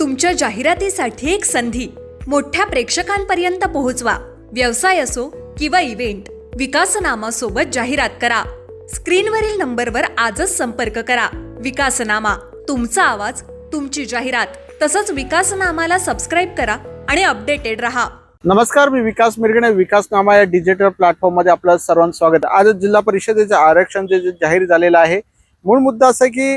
तुमच्या जाहिरातीसाठी एक संधी. मोठ्या प्रेक्षकांपर्यंत पोहोचवा. व्यवसाय असो किंवा इव्हेंट विकासनामा सोबत जाहिरात करा. स्क्रीनवरील नंबरवर आजच संपर्क करा. विकासनामा तुमचा आवाज तुमची जाहिरात तसंच विकासनामाला सबस्क्राईब करा आणि अपडेटेड रहा. नमस्कार मी विकास मिरगणे. विकासनामा या डिजिटल प्लॅटफॉर्ममध्ये आपलं सर्वांचं स्वागत. आज जिल्हा परिषदेचे आरक्षण जे जाहीर झालेलं आहे मूळ मुद्दा असा की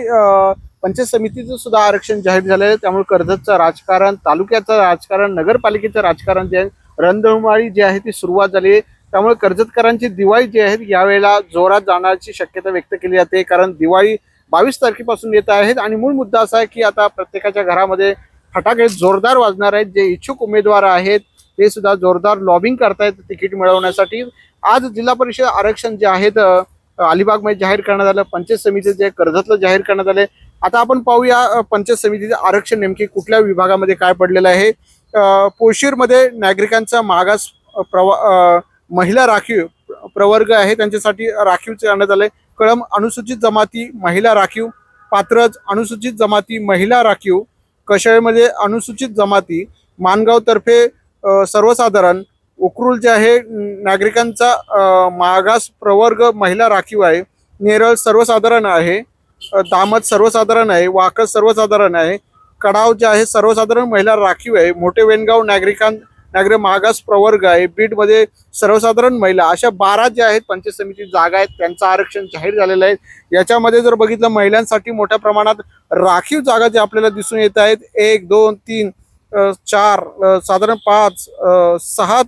पंचायत समितीचं सुद्धा आरक्षण जाहीर झालेलं आहे. त्यामुळे कर्जतचं राजकारण तालुक्याचं राजकारण नगरपालिकेचं राजकारण जे आहे रणधुमाळी जी आहे ती सुरुवात झाली आहे. त्यामुळे कर्जतकरांची दिवाळी जी आहे यावेळेला जोरात जाण्याची शक्यता व्यक्त केली जाते. कारण दिवाळी बावीस तारखेपासून येत आहेत आणि मूळ मुद्दा असा आहे की आता प्रत्येकाच्या घरामध्ये फटाके जोरदार वाजणार आहेत. जे इच्छुक उमेदवार आहेत ते सुद्धा जोरदार लॉबिंग करतायत तिकीट मिळवण्यासाठी. आज जिल्हा परिषद आरक्षण जे आहेत अलिबागमध्ये जाहीर करण्यात आलं. पंचायत समितीचे जे कर्जतलं जाहीर करण्यात आले आता आपण पाहूया पंचायत समितीचे आरक्षण नेमके कुठल्या विभागामध्ये काय पडलेलं आहे. पोशीरमध्ये नागरिकांचा मागास प्रवा महिला राखीव प्रवर्ग आहे त्यांच्यासाठी राखीवचे आणण्यात आले कळम अनुसूचित जमाती महिला राखीव पात्रज अनुसूचित जमाती महिला राखीव कशाळेमध्ये अनुसूचित जमाती मानगाव तर्फे सर्वसाधारण उकरूल जे आहे नागरिकांचा मागास प्रवर्ग महिला राखीव आहे नेरळ सर्वसाधारण आहे दामत सर्वसाधारण आहे वाकड सर्वसाधारण आहे. कडाव जे आहे सर्वसाधारण महिला राखीव आहे. मोठे वेनगाव नागरिकां नागरिक मागास प्रवर्ग आहे. बीडमध्ये सर्वसाधारण महिला अशा बारा ज्या आहेत पंचायत समिती जागा आहेत. त्यांचं आरक्षण जाहीर झालेलं आहे. याच्यामध्ये जर बघितलं महिलांसाठी मोठ्या प्रमाणात राखीव जागा ज्या आपल्याला दिसून येत आहेत एक दोन तीन चार साधारण पाच सहा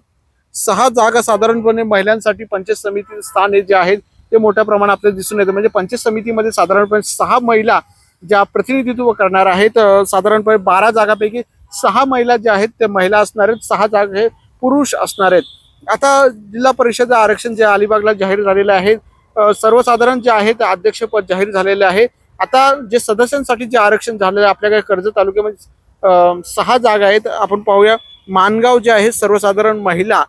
सहा जागा साधारणपणे महिलांसाठी पंचायत समिती स्थान हे जे आहेत ते मोठ्या प्रमाणात आपल्याला दिसून येतं म्हणजे पंचायत समितीमध्ये साधारणपणे सहा महिला ज्या प्रतिनिधित्व करणार आहेत साधारणपणे बारा जागापैकी सहा महिला ज्या आहेत त्या महिला असणार आहेत सहा जागा हे पुरुष असणार आहेत. आता जिल्हा परिषद आरक्षण जे अलिबागला जाहीर झालेलं आहे सर्वसाधारण जे आहे ते अध्यक्षपद जाहीर झालेले आहे. आता जे सदस्यांसाठी जे आरक्षण झालेलं आहे आपल्याकडे कर्जत तालुक्यामध्ये सहा जागा आहेत. आपण पाहूया मानगाव जे आहे सर्वसाधारण महिला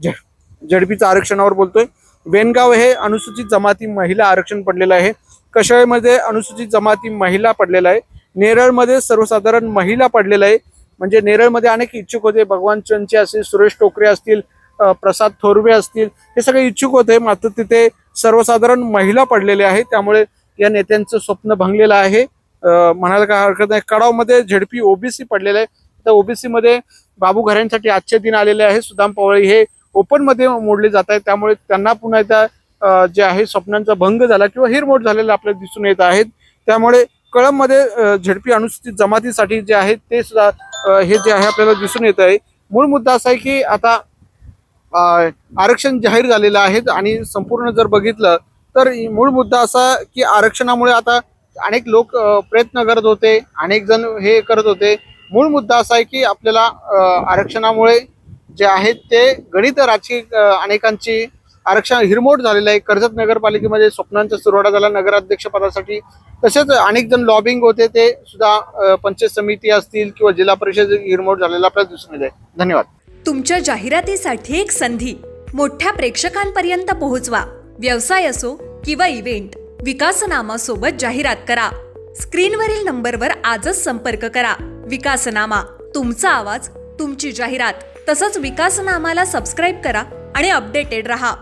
झडपीचं आरक्षणावर बोलतोय. वेनगाव हे अनुसूचित जमाती महिला आरक्षण पडलेलं आहे. कशाळेमध्ये अनुसूचित जमाती महिला पडलेला आहे? नेरळमध्ये सर्वसाधारण महिला पडलेलं आहे. म्हणजे नेरळमध्ये अनेक इच्छुक होते. भगवान चंदचे असतील सुरेश टोकरे असतील प्रसाद थोरवे असतील हे सगळे इच्छुक होते. मात्र तिथे सर्वसाधारण महिला पडलेल्या आहे. त्यामुळे या नेत्यांचं स्वप्न भंगलेलं आहे. म्हणायला काय हरकत नाही. कडावमध्ये झेडपी ओबीसी पडलेलं आहे. तर ओबीसीमध्ये बाबू घऱ्यांसाठी आजचे दिन आलेले आहे. सुदाम पवळी हे ओपनमध्ये मोडले जात आहेत. त्यामुळे त्यांना पुन्हा एकदा जे आहे स्वप्नांचा भंग झाला किंवा हिरमोट झालेला आपल्याला दिसून येत आहेत. त्यामुळे कळममध्ये झडपी अनुसूचित जमातीसाठी जे आहे ते सुद्धा हे जे आहे आपल्याला दिसून येत आहे. मूळ मुद्दा असा आहे की आता आरक्षण जाहीर झालेलं आहे आणि संपूर्ण जर बघितलं तर मूळ मुद्दा असा की आरक्षणामुळे आता अनेक लोक प्रयत्न करत होते अनेक जण हे करत होते. मूळ मुद्दा असा आहे की आपल्याला आरक्षणामुळे जे आहेत ते गणित राजकीय अनेकांची आरक्षण हिरमोट झालेलं आहे. कर्जत नगरपालिकेमध्ये स्वप्नांचा सुरवाडा झाला. नगराध्यक्ष पदासाठी तसेच अनेक जण लॉबिंग होते. ते सुद्धा पंचायत समिती असतील किंवा जिल्हा परिषद हिरमोट झालेला आपल्याला दिसून येत आहे. धन्यवाद. तुमच्या जाहिरातीसाठी एक संधी. मोठ्या प्रेक्षकांपर्यंत पोहोचवा. व्यवसाय असो किंवा इव्हेंट विकासनामा सोबत जाहिरात करा. स्क्रीनवरील नंबरवर आजच संपर्क करा. विकासनामा तुमचा आवाज तुमची जाहिरात. तसंच विकासनामाला सबस्क्राईब करा आणि अपडेटेड रहा.